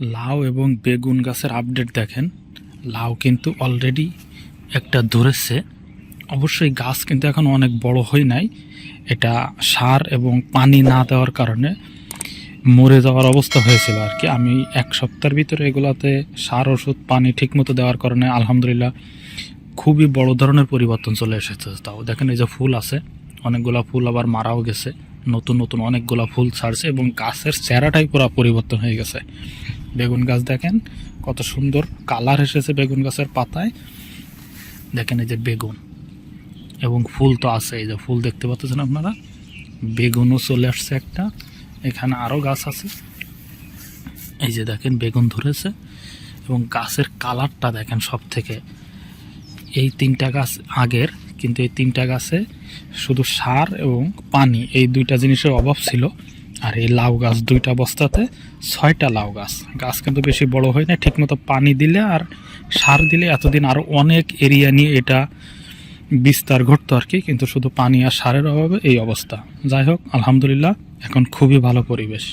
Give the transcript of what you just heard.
লাউ এবং বেগুন গাছের আপডেট দেখেন। লাউ কিন্তু অলরেডি একটা ধরেছে। অবশ্যই গাছ কিন্তু এখন অনেক বড় হয় নাই। এটা সার এবং পানি না দেওয়ার কারণে মরে যাওয়ার অবস্থা হয়েছিল আর কি। আমি এক সপ্তাহের ভিতরে এগুলাতে সার, ওষুধ, পানি ঠিকমতো দেওয়ার কারণে আলহামদুলিল্লাহ খুবই বড় ধরনের পরিবর্তন চলে এসেছে। তাও দেখেন এই যে ফুল আছে, অনেকগুলা ফুল আবার মারাও গেছে। নতুন নতুন অনেকগুলা ফুল ছাড়ছে এবং গাছের চেহারাটাই পুরো পরিবর্তন হয়ে গেছে। বেগুন গাছ দেখেন, কত সুন্দর কালার এসেছে বেগুন গাছের পাতায়। দেখেন এই যে বেগুন, এবং ফুল তো আছে, এই যে ফুল দেখতে পাচ্ছেন আপনারা? বেগুনও চলে আসছে একটা, এখানে আরও গাছ আছে। এই যে দেখেন, বেগুন ধরেছে, এবং গাছের কালারটা দেখেন সব থেকে এই তিনটা গাছ আগের, কিন্তু এই তিনটা গাছে শুধু সার এবং পানি, এই দুইটা জিনিসের অভাব ছিল। আর এই লাউ গাছ দুইটা বস্তাতে ছয়টা লাউ গাছ। গাছ কিন্তু বেশি বড় হয় না, ঠিকমতো পানি দিলে আর সার দিলে এতদিন আরও অনেক এরিয়া নিয়ে এটা বিস্তার ঘটতো আর কি, কিন্তু শুধু পানি আর সারের অভাবে এই অবস্থা। যাই হোক, আলহামদুলিল্লাহ, এখন খুবই ভালো পরিবেশ।